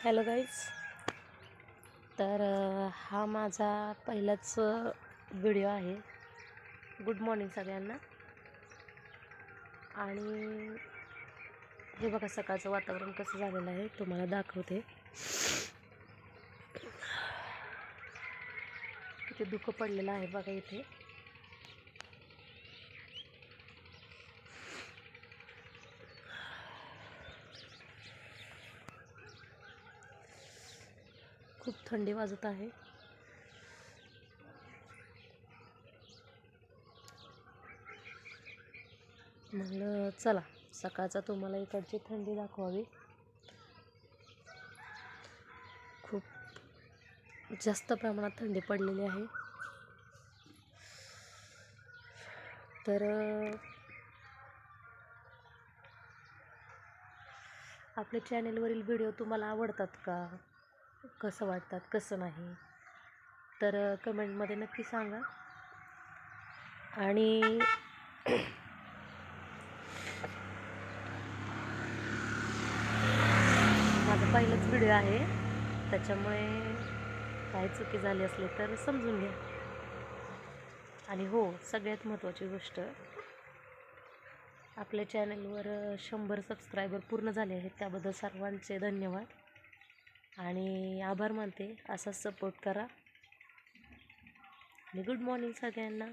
Hello guys. तर हा माझा पहिलाच व्हिडिओ आहे. गुड मॉर्निंग सगळ्यांना. आणि हे बघा सकाळचं वातावरण कसं झालेलं आहे तुम्हाला दाखवते. किती दुःख पडलेलं आहे बघा इथे. खूप थंडी वाजत आहे. म्हणलं चला सकाळचा तुम्हाला इकडची थंडी दाखवावी. खूप जास्त प्रमाणात थंडी पडलेली आहे. तर आपल्या चॅनेलवरील व्हिडिओ तुम्हाला आवडतात का? कसं वाटतात कसं नाही? तर कमेंटमध्ये नक्की सांगा. आणि माझा पहिलाच व्हिडिओ आहे. त्याच्यामुळे काय चुकी झाली असली तर समजून घ्या. आणि हो सगळ्यात महत्त्वाची गोष्ट आपल्या चॅनलवर शंभर सबस्क्रायबर पूर्ण झाले आहेत. त्याबद्दल सर्वांचे धन्यवाद. आणि आभार मानते. असाच सपोर्ट करा. आणि गुड मॉर्निंग सगळ्यांना.